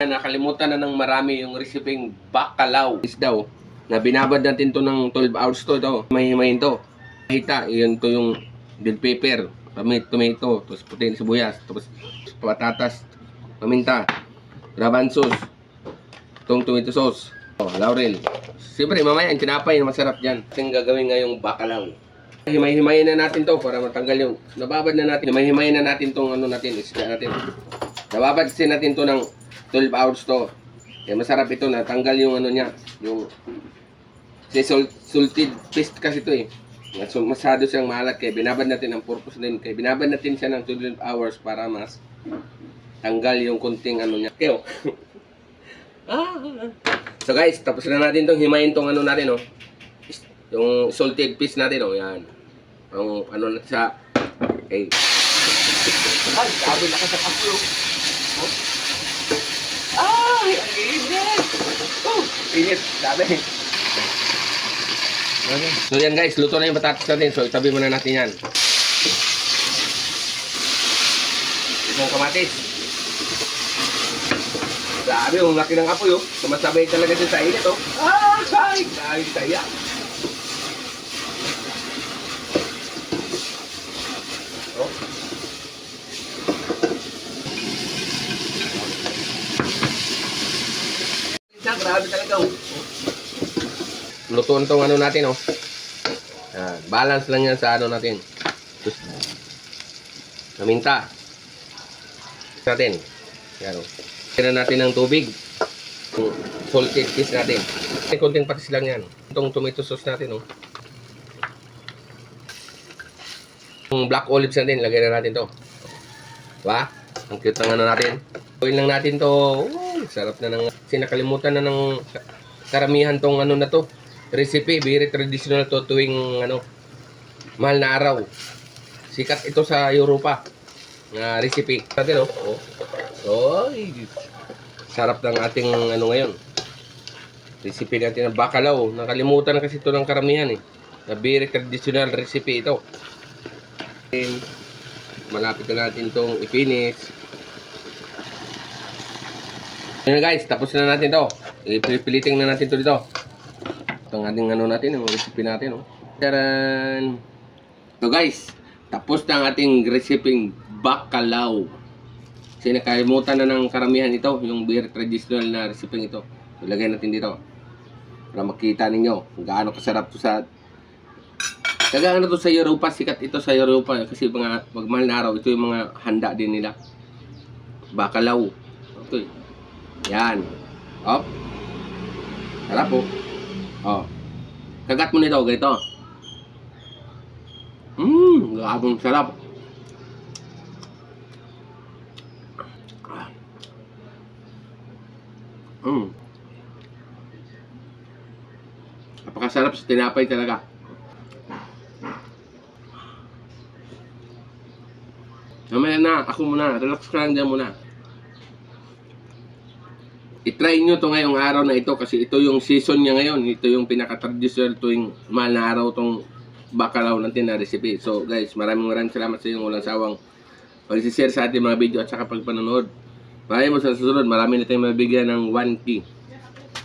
Nakalimutan na ng marami yung resiping bakalaw. Is daw, na binabad natin to ng 12 hours to ito. Mahimayin to. Hita, yun to yung bell pepper, tomato, tapos puti na sibuyas, tapos patatas, paminta, raban sauce, itong tomato sauce, oh, laurel. Siyempre, mamaya, yung tinapay na masarap dyan. Kasi gagawin nga yung bakalaw. Himay-himayin na natin to para matanggal yung nababad na natin. Himay-himayin na natin tong ano natin, isda natin. Nababad kasi natin to ng 12 hours to. Kaya masarap ito, natanggal yung ano niya, yung kasi salt, salted paste kasi to eh. So, masyado siyang maalat kaya binabad natin ang purpose din. Kaya binabad natin siya ng 12 hours para mas tanggal yung kunting ano niya. Kaya ah. So guys, tapos na natin tong himayin tong ano natin oh. Yung salted fish natin oh, yan. Ang ano na siya. Okay. Ay, sabi na ka sa kapulo. Oh. Ay, ang init. Oh, init. Dami. So yan guys, luto na yung patatas natin. So itabi muna natin yan. Itong kamatis. Grabe, yung laki ng apoy oh. Sumasabay talaga siya sa init oh. Ah, ay, ay, saya. Oh. Grabe talaga oh. Lutuan tong ano natin oh. Yan, balance lang yan sa ano natin. Naminta. Natin. Yan oh. Kailan natin ng tubig. Salted fish natin. May konting patis lang yan. Itong tomato sauce natin oh. Yung black olives natin, lagay na natin to. Diba? Ang cute ng ano natin. Gawin lang natin to. Uy, sarap na ng... Sinakalimutan na ng karamihan tong ano na to. Recipe, very traditional to tuwing ano, mahal na araw. Sikat ito sa Europa. Na recipe. Natin oh. Oh. Oy. Sarap ng ating ano ngayon. Recipe natin ng bakalaw. Nakalimutan na kasi ito ng karamihan eh. Na very traditional recipe ito. And, malapit na natin itong ipinis. Ayan na guys, tapos na natin to. Ipiliting na natin to dito. Itong ating ano natin, yung recipe natin. Oh. Taran! So guys, tapos na ang ating recipe bakalaw. Kasi nakalimutan na ng karamihan ito, yung beer traditional na recipe ito. Ilagay natin dito. Para makita ninyo kung gaano kasarap to sa Kaya ano to sa Europa, sikat ito sa Europa kasi mga magmahal na araw, ito yung mga handa din nila. Bakalaw. Ito eh. Yan. Op. Sarap po. Oh. Kagat mo nito, ganito. Mmm, gabong sarap. Mmm. Napakasarap sa tinapay talaga. Mamaya na, ako muna. Relax ka lang dyan muna. I-try nyo to ngayong araw na ito kasi ito yung season niya ngayon. Ito yung pinaka-traditional tuwing mahal na araw tong bakalaw natin na recipe. So guys, maraming maraming salamat sa inyong walang sawang pag-share sa ating mga video at saka pagpanonood. Maraming mo sa susunod, marami na tayong mabigyan ng 1K.